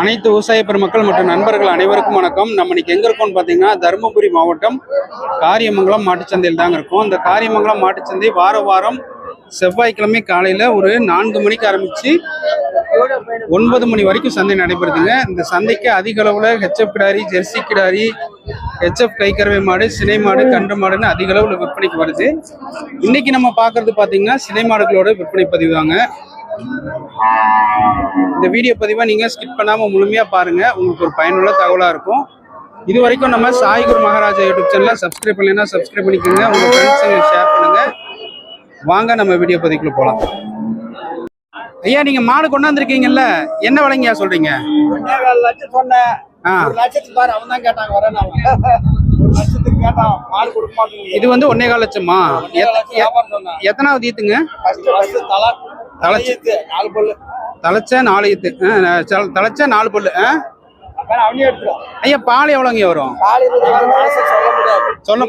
அனைத்து விவசாய பெருமக்கள் மற்றும் நண்பர்கள் அனைவருக்கும் வணக்கம். நம்ம இன்னைக்கு எங்க இருக்கோம்னு பாத்தீங்கன்னா தருமபுரி மாவட்டம் காரியமங்கலம் மாட்டுச்சந்தையில் தாங்க இருக்கும். இந்த காரியமங்கலம் மாட்டுச்சந்தை வார வாரம் செவ்வாய்க்கிழமை காலையில ஒரு நான்கு மணிக்கு ஆரம்பிச்சு ஒன்பது மணி வரைக்கும் சந்தை நடைபெறுதுங்க. இந்த சந்தைக்கு அதிக அளவுல ஹெச்எஃப் கிடாரி ஜெர்சி கிடாரி ஹெச்எஃப் கைக்கறவை மாடு சினை மாடு கன்று மாடுன்னு அதிக அளவுல விற்பனைக்கு வருது. இன்னைக்கு நம்ம பாக்குறது பாத்தீங்கன்னா சினை மாடுகளோட விற்பனை பதிவு தாங்க இந்த வீடியோ பதிவை நீங்கள் ஸ்கிப் பண்ணாமல் முழுமையாக பாருங்கள் உங்களுக்கு ஒரு பயனுள்ள தகவலாக இருக்கும். இது வரைக்கும் நம்ம சாய்குரு மகாராஜா யூடியூப் சேனலை சப்ஸ்கிரைப் பண்ணலைன்னா சப்ஸ்கிரைப் பண்ணிக்கோங்க. உங்கள் ஃப்ரெண்ட்ஸுங்களுக்கு ஷேர் பண்ணுங்கள் வாங்க நம்ம வீடியோ பதிவுக்குள்ள போகலாம் ஐயா நீங்கள் மாடு கொண்டாந்துருக்கீங்கல்ல? என்ன கொடுக்க மாட்டேங்க இது வந்து ஒன்னே கால் லட்சமா எத்தனாவது ஈத்துங்க? தலைச்சு. நாலு பொல்லு. தலைச்ச நாலு ஈத்து தலைச்ச நாலு பல்லு. ஐயா பால் எவ்வளோங்க வரும்? சொல்ல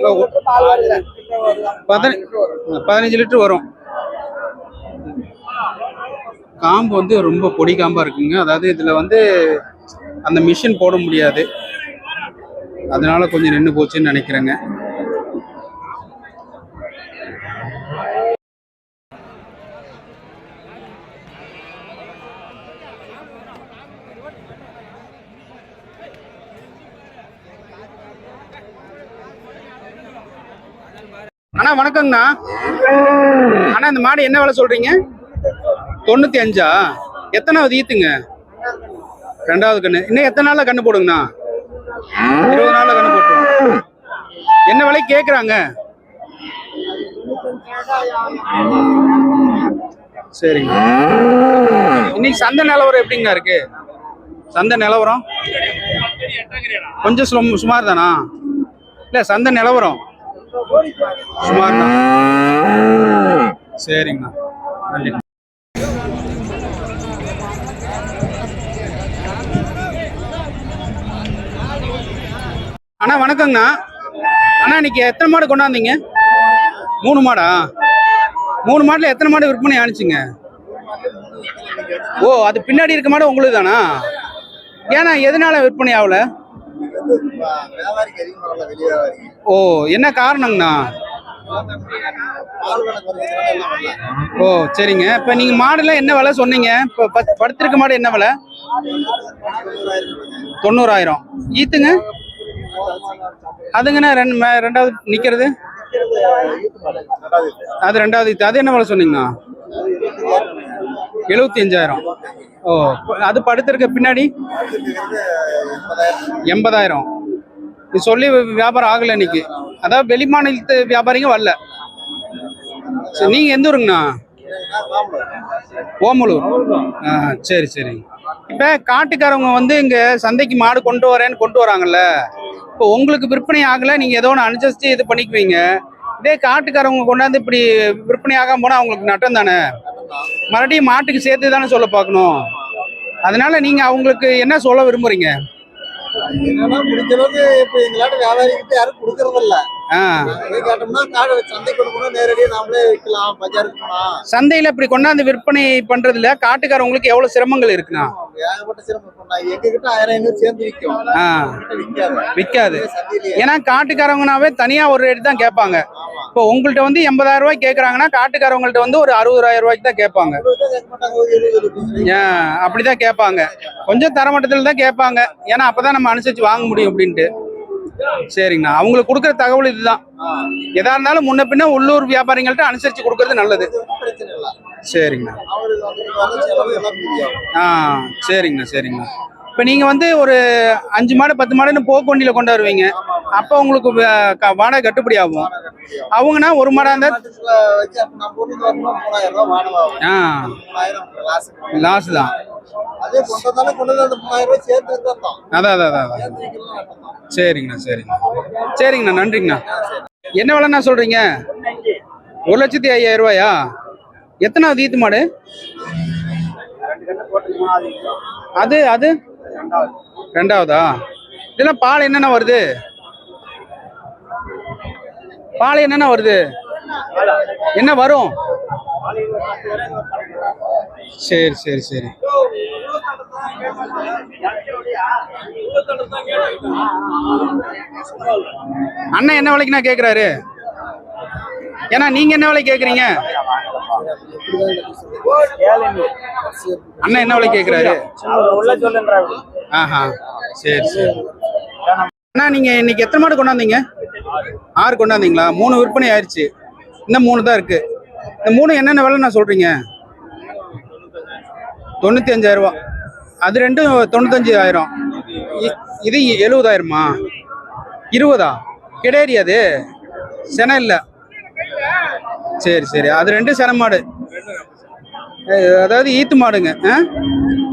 பதினஞ்சு லிட்டர் வரும். காம்பு வந்து ரொம்ப பொடி காம்பா இருக்குங்க. அதாவது இதுல வந்து அந்த மிஷின் போட முடியாது. அதனால கொஞ்சம் நின்று போச்சுன்னு நினைக்கிறேங்க. அண்ணா வணக்கங்கண்ணா. அண்ணா இந்த மாடு என்ன விலை சொல்றீங்க? தொண்ணூத்தி அஞ்சா எத்தனாவது ஈத்துங்க? ரெண்டாவது கண்ணு. இன்னும் எத்தனை நாள்ல கண்ணு போடுங்கண்ணா? இருபது நாள்ல கண்ணு போட்டு என்ன விலை கேக்குறாங்க? சரிங்க. இன்னைக்கு சந்தை நிலவரம் எப்படிங்கண்ணா இருக்கு? சந்தை நிலவரம்? கொஞ்சம் சும் சுமார் தானா இல்ல சந்தை நிலவரம். சரிங்கண்ணா. நன்றி. அண்ணா வணக்கங்கண்ணா. அண்ணா இன்னைக்கு எத்தனை மாடு கொண்டாந்தீங்க? மூணு மாடா? மூணு மாடுல எத்தனை மாடு விற்பனை ஆனிச்சுங்க? ஓ அது பின்னாடி இருக்க மாடு உங்களுக்கு தானா ஏன்னா எதனால விற்பனை ஆகல? ஓ என்ன காரணங்கண்ணா? ஓ சரிங்க. இப்போ நீங்கள் மாடுலாம் என்ன விலை சொன்னீங்க? இப்போ பத் படுத்திருக்க மாடு என்ன விலை? தொண்ணூறாயிரம். ஈத்துங்க. அதுங்கண்ணா ரெண்டு மே- ரெண்டாவது நிற்கிறது அது ரெண்டாவது ஈத்து. அது என்ன விலை சொன்னீங்கண்ணா? எழுபத்தி அஞ்சாயிரம் ஓ அது படுத்திருக்க பின்னாடி? எண்பதாயிரம். சொல்லி வியாபாரம் ஆகலை இன்னைக்கு. அதாவது வெளிமாநிலத்து வியாபாரிங்க வரல. சரி நீங்கள் எந்த ஊருங்கண்ணா? ஓமலூர். ஆ சரி சரி. இப்போ காட்டுக்காரவங்க வந்து இங்கே சந்தைக்கு மாடு கொண்டு வரேன்னு கொண்டு வராங்கல்ல. இப்போ உங்களுக்கு விற்பனை ஆகலை நீங்கள் ஏதோ ஒன்று அனுசரித்து இது பண்ணிக்குவீங்க. இதே காட்டுக்காரவங்க கொண்டாந்து இப்படி விற்பனை ஆகாம போனால் அவங்களுக்கு நட்டம் தானே? மறுபடியும் மாட்டுக்கு சேர்த்து தானே சொல்ல பார்க்கணும். அதனால நீங்கள் அவங்களுக்கு என்ன சொல்ல விரும்புறீங்க? என்னன்னா முடிஞ்ச அளவுக்கு இப்ப எங்களாட்ட வியாபாரிகிட்ட யாரும் கொடுக்கறது இல்ல. கேட்டோம்னா காடு சந்தை கொடுக்கணும் நேரடியாக நாமளே விற்கலாம் பஜாருக்கு சந்தையில் இப்படி கொண்டாந்து விற்பனை பண்ணுறதுல காட்டுக்காரவங்களுக்கு எவ்வளோ சிரமங்கள் இருக்குண்ணா? ஏகப்பட்ட சிரமம் ஆயிரம் ஐநூறு சேர்ந்து விற்கும். விற்காது. ஏன்னா காட்டுக்காரவங்கனாவே தனியா ஒரு ரேட் தான் கேட்பாங்க. இப்போ உங்கள்ட்ட வந்து எண்பதாயிரம் ரூபாய் கேட்குறாங்கன்னா காட்டுக்காரவங்கள்ட்ட வந்து ஒரு அறுபதாயிரம் ரூபாய்க்கு தான் கேட்பாங்க. ஏன் அப்படிதான் கேட்பாங்க. கொஞ்சம் தரமட்டத்தில் தான் கேட்பாங்க. ஏன்னா அப்பதான் நம்ம அனுசரிச்சு வாங்க முடியும் அப்படின்ட்டு. சரிங்கண்ணா. அவங்களுக்கு கொடுக்குற தகவல் இதுதான். எதா இருந்தாலும் முன்ன பின்ன உள்ளூர் வியாபாரிகள்ட்ட அனுசரிச்சு கொடுக்கறது நல்லது. சரிங்கண்ணா. ஆ சரிங்கண்ணா சரிங்கண்ணா. இப்போ நீங்கள் வந்து ஒரு அஞ்சு மாடு பத்து மாடுன்னு போக்கொண்டியில் கொண்டு வருவீங்க அப்போ உங்களுக்கு வாடகை கட்டுப்படி ஆகும் அவங்கன்னா ஒரு மாடாக இருந்தால் ஆ. லாஸ் தான் அதான் அதான் அதான் சரிங்கண்ணா சரிங்கண்ணா. சரிங்கண்ணா நன்றிங்கண்ணா. என்ன விலைண்ணா சொல்கிறீங்க ஒரு லட்சத்தி ஐயாயிரம் ரூபாயா? எத்தனாவது ஈத்து மாடு? அது அது? ரெண்டாவதா? இதெல்லாம் பால் என்னென்ன வருது? பால் என்னென்ன வருது? என்ன வரும்? சரி சரி சரி. அண்ணன் என்ன விலைக்குண்ணா கேக்குறாரு? ஏன்னா நீங்க என்ன விலை கேக்குறீங்க? அண்ணா என்ன விலை கேக்குறாரு? ஆஹா சரி சரி. அண்ணா நீங்க இன்னைக்கு எத்தனை மாடு கொண்டாந்தீங்க? ஆறு கொண்டாந்தீங்களா? மூணு விற்பனை ஆயிடுச்சு இன்னும் மூணு தான் இருக்கு. இந்த மூணு என்னென்ன விலை நான் சொல்றீங்க? தொண்ணூத்தி அஞ்சாயிரம் ரூபா அது ரெண்டும் தொண்ணூத்தஞ்சு ஆயிரம் இ- இது எழுபதாயிரமா இருபதா? கிடையாது. அது சென இல்லை. சரி சரி. அது ரெண்டும் சென மாடு. அதாவது ஈத்து மாடுங்க ஆ?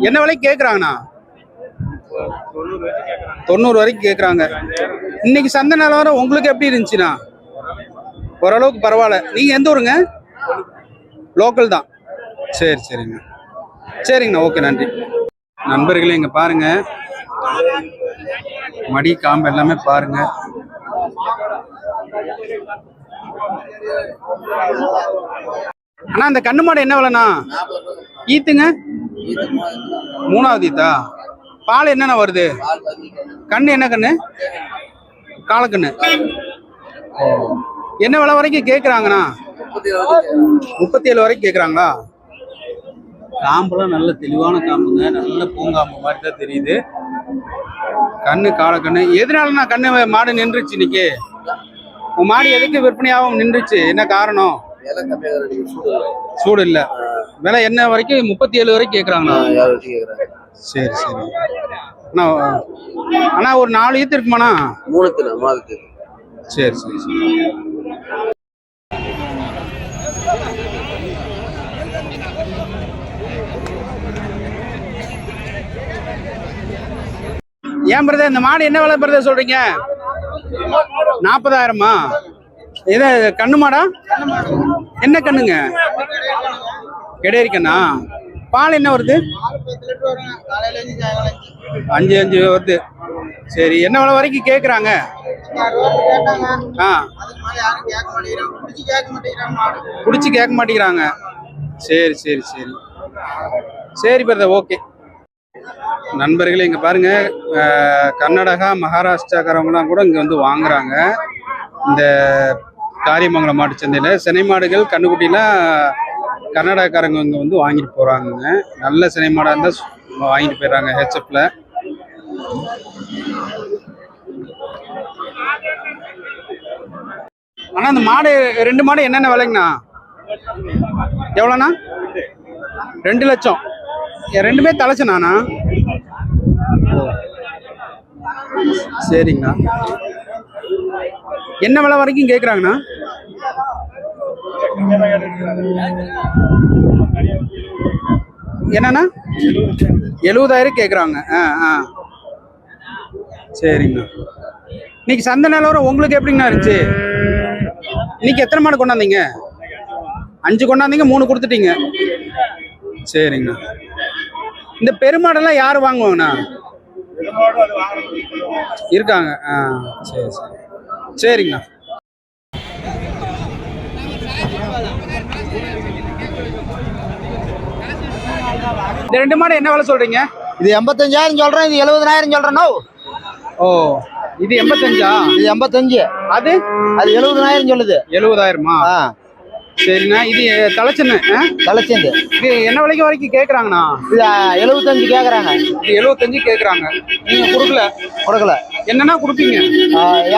என்ன விலைக்கு கேட்குறாங்கண்ணா தொண்ணூறு வரைக்கும் கேட்குறாங்க இன்னைக்கு சந்தை நிலவரம் உங்களுக்கு எப்படி இருந்துச்சுண்ணா? ஓரளவுக்கு பரவாயில்ல. நீங்கள் எந்த ஊருங்க? லோக்கல் தான். சரி சரிங்க சரிங்கண்ணா ஓகே நன்றி. நண்பர்களே இங்கே பாருங்க. மடி காம்பு எல்லாமே பாருங்க. அண்ணா அந்த கண்ணு மாடு என்ன விலைண்ணா? ஈத்துங்க. மூணாவது ஈத்தா? பால் என்னென்ன வருது? கண்ணு என்ன கண்ணு? காலக்கண்ணு. என்ன விலை வரைக்கும் கேட்குறாங்கண்ணா முப்பத்தி ஏழு வரைக்கும் கேட்குறாங்களா காம்பெல்லாம் நல்ல தெளிவான காம்புங்க. நல்ல பூங்காம்பு மாதிரி தான் தெரியுது. கண்ணு காலக்கண்ணு. எதனாலண்ணா கண்ணு மாடு நின்றுச்சு இன்னைக்கு? உன் மாடு எதுக்கு விற்பனையாகவும் நின்றுச்சு? என்ன காரணம்? சூடு இல்ல. விலை என்ன வரைக்கும்? முப்பத்தி ஏழு வரைக்கும் கேக்குறாங்களா சரி சரி. அண்ணா அண்ணா ஒரு நாலு ஈத்து இருக்குமாண்ணா? மாதத்துக்கு. சரி சரி சரி. ஏன் பிரதர் இந்த மாடு என்ன விலை பிரதர் சொல்றீங்க? நாற்பதாயிரமா? இது கண்ணு மாடா? என்ன கண்ணுங்க? கெடேரி கண்ணா பால் என்ன வருது? அஞ்சு அஞ்சு வருது. சரி என்ன விலை வரைக்கும் கேட்குறாங்க ஆ. பிடிச்சி கேட்க மாட்டேங்கிறாங்க. சரி சரி சரி. சரி பிரதர் ஓகே. நண்பர்களே இங்கே பாருங்க. கர்நாடகா மகாராஷ்டிராக்காரவங்களாம் கூட இங்கே வந்து வாங்குறாங்க. இந்த காரியமங்கலம் மாட்டு சந்தையில் சினை மாடுகள் கண்ணுக்குட்டிலாம் கர்நாடகாக்காரங்க இங்கே வந்து வாங்கிட்டு போகிறாங்க நல்ல சினை மாடாக இருந்தால் வாங்கிட்டு போயிடுறாங்க ஹெச்எஃப்ல அண்ணா இந்த மாடு ரெண்டு மாடு என்னென்ன விலைங்கண்ணா? எவ்வளோண்ணா? ரெண்டு லட்சம். ரெண்டுமே தலைச்சனாண்ணா? சரிங்கண்ணா. என்ன விலை வரைக்கும் கேட்குறாங்கண்ணா என்னண்ணா? எழுபதாயிரம் கேட்குறாங்க ஆ ஆ. சரிங்கண்ணா. இன்னைக்கு சந்தை நிலவரம் உங்களுக்கு எப்படிங்கண்ணா இருந்துச்சு? இன்னைக்கு எத்தனை மாடு கொண்டாந்தீங்க? அஞ்சு கொண்டாந்தீங்க மூணு கொடுத்துட்டீங்க. சரிங்கண்ணா. இந்த பெருமாடெல்லாம் யார் வாங்குவாங்கண்ணா? இருக்காங்க. ஆ சரி சரி. சரிங்கண்ணா. இந்த ரெண்டு மாடு என்ன விலை சொல்றீங்க? இது எண்பத்தஞ்சாயிரம் சொல்றேன் இது எழுபதனாயிரம் சொல்றேனோ. ஓ இது எண்பத்தஞ்சா? இது எண்பத்தஞ்சு. அது? அது எழுபதனாயிரம் சொல்லுது. எழுபதாயிரமா? சரிண்ணா இது தலைச்சன்னு? தலைச்சேந்து இது என்ன விலைக்கு வரைக்கும் கேட்குறாங்கண்ணா இது எழுபத்தஞ்சு கேக்குறாங்க. இது எழுபத்தஞ்சு கேட்குறாங்க நீங்க கொடுக்கல? கொடுக்கல. என்னன்னா கொடுப்பீங்க?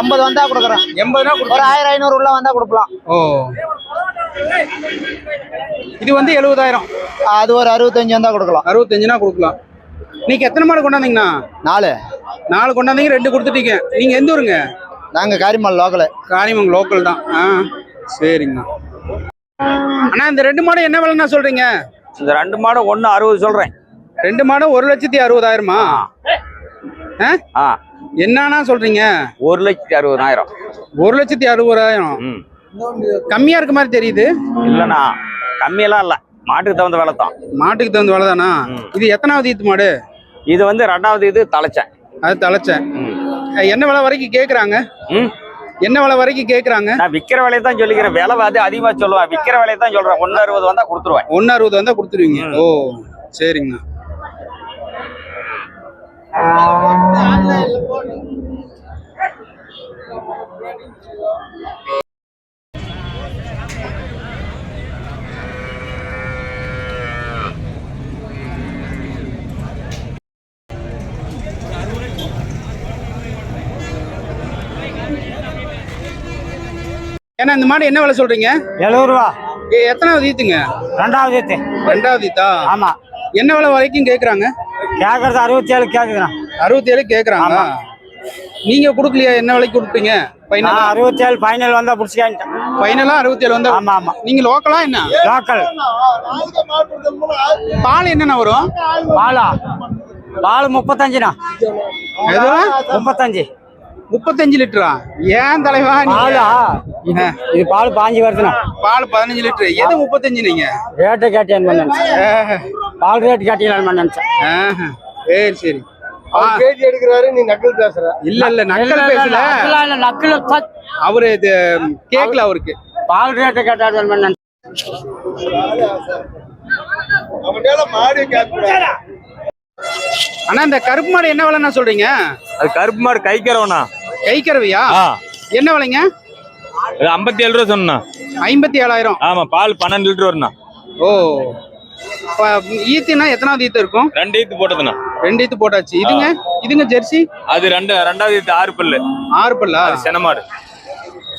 எண்பது வந்தா கொடுக்குறேன். எண்பதுனா ஒரு ஆயிரம் ஐநூறு உள்ள வந்தா கொடுக்கலாம். ஓ. இது வந்து எழுபதாயிரம். அது ஒரு அறுபத்தஞ்சு வந்தா கொடுக்கலாம். அறுபத்தஞ்சுனா கொடுக்கலாம். நீங்க எத்தனை மாடு கொண்டாந்தீங்கண்ணா நாலு. நாலு கொண்டாந்தீங்க ரெண்டு கொடுத்துட்டீங்க. நீங்க எந்த ஊருங்க? நாங்க காரிமல் லோக்கலு காரியமங்க லோக்கல் தான். ஆ சரிங்கண்ணா அண்ணா இந்த ரெண்டு மாடு என்ன விலைண்ணா சொல்றீங்க? இந்த ரெண்டு மாடு ஒண்ணு அறுபது சொல்றேன். ரெண்டு மாடு ஒரு லட்சத்தி அறுபதாயிரமா? ஆ? ஆ. என்னண்ணா சொல்றீங்க? ஒரு லட்சத்தி அறுபதாயிரம். ஒரு லட்சத்தி அறுபதாயிரம். ம். கம்மியா இருக்க மாதிரி தெரியுது. இல்லைண்ணா கம்மியெல்லாம் இல்லை. மாட்டுக்கு தகுந்த விலை தான். மாட்டுக்கு தகுந்த விலை தானா. இது எத்தனாவது ஈத்து மாடு? இது வந்து ரெண்டாவது இது தலைச்சேன் அது தலைச்சேன் என்ன விலை வரைக்கும் கேக்குறாங்க? என்ன விலை வரைக்கும் கேக்குறாங்க? நான் விற்கிற விலையை தான் சொல்லிக்கிறேன். விலை வந்து அதிகமாக சொல்லுவேன் விற்கிற விலையை தான் சொல்கிறேன் ஒன்று அறுபது வந்தால் கொடுத்துருவேன். ஒன்னு அறுபது வந்தா கொடுத்துருவீங்க. ஓ சரிங்கண்ணா. ஏன்னா இந்த மாடு என்ன விலை சொல்றீங்க? எழுபது ரூபா. எத்தனாவது ஈத்துங்க? ரெண்டாவது எத்து ரெண்டாவது ஈத்தா? ஆமா. என்ன விலை வரைக்கும் கேக்குறாங்க? கேட்கறது அறுபத்தி ஏழு கேட்குதுண்ணா அறுபத்தி ஏழு கேக்குறாங்க நீங்க கொடுக்கலையா? என்ன விலைக்கு கொடுப்பீங்க? ஃபைனலா அறுபத்தி ஏழு ஃபைனல் வந்தா பிடிச்சிக்கிட்டேன் ஃபைனலா அறுபத்தி ஏழு வந்தா? ஆமா ஆமா. நீங்க லோக்கலா என்ன? லோக்கல் பால் என்னென்ன வரும்? பாலா? பால் முப்பத்தஞ்சுண்ணா. முப்பத்தஞ்சு. முப்பத்தஞ்சு லிட்டரா? ஏன் தலைவா? பாலா? இது இது பால் பாஞ்சு வருதுண்ணா. பால் பதினஞ்சு லிட்டர். எது முப்பத்தஞ்சு நீங்க? ரேட்டு கேட்டேன் பண்ணேன் ஆஹ், பால் ரேட்டு கேட்டீங்களான்னு பண்ணேன் ஆஹ், சரி சரி. பேட்டி எடுக்கிறாரு நீ நக்கல் பேசுற. இல்ல இல்ல நக்கல் பேசல. நக்கில் அவரு இது கேக்கல அவருக்கு. பால் ரேட்டு கேட்டாரு பண்ணேன் அவனால மாடு கேட்க இந்த கருப்பு மாடு என்ன விலைன்னா சொல்றீங்க? அது கருப்பு மாடு கைக்கிறவனா கை கறவையா ஆ. என்ன விலைங்க? ஐம்பத்தி ஏழு ரூபா சொன்னா ஐம்பத்தி ஏழாயிரம் ஆமா பால் பன்னெண்டு லிட்டர் வரும்ண்ணா. ஓ. ஈத்துனா எத்தனாவது ஈத்து இருக்கும்? ரெண்டு ஈத்து போட்டதுண்ணா. ரெண்டு ஈத்து போட்டாச்சு. இதுங்க? இதுங்க ஜெர்சி? அது ரெண்டு ரெண்டாவது ஈத்து ஆறு பல்லு. ஆறு பல்லா? அது செனமாடு.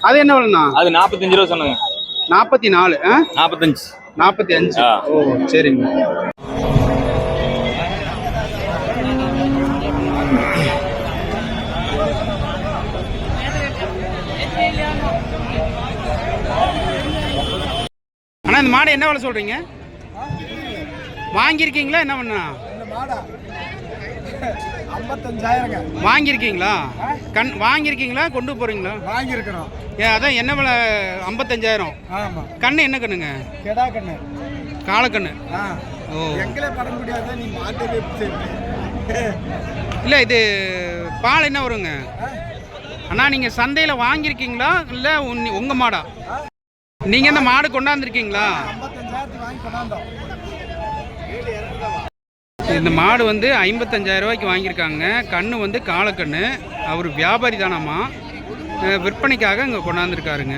அது என்ன விலைண்ணா? அது நாற்பத்தஞ்சு ரூபா சொன்னாங்க. நாற்பத்தி நாலு? நாற்பத்தஞ்சு நாற்பத்தி அஞ்சு. ஓ சரிங்க. மாடு என்ன விலை சொல்றீங்க? வாங்கியிருக்கீங்களா? என்ன பண்ணா? வாங்கியிருக்கீங்களா? கண் வாங்கியிருக்கீங்களா? கொண்டு போறீங்களா? வாங்கியிருக்கிறோம். ஏன் அதான் என்ன விலை? ஐம்பத்தஞ்சாயிரம். ஆமா. கண்ணு என்ன கண்ணுங்க? கெடா கண்ணு. காலக்கண்ணு. ஓ. எங்களே பட முடியாத நீ இல்லை இது பால் என்ன வருங்க? அண்ணா நீங்கள் சந்தையில் வாங்கியிருக்கீங்களா? இல்லை உங்கள் மாடா? நீங்கள் இந்த மாடு கொண்டாந்துருக்கீங்களா? இந்த மாடு வந்து ஐம்பத்தஞ்சாயிரம் ரூபாய்க்கு வாங்கியிருக்காங்க. கண்ணு வந்து காலக்கண்ணு அவர் வியாபாரி தானாமா விற்பனைக்காக இங்கே கொண்டாந்துருக்காருங்க.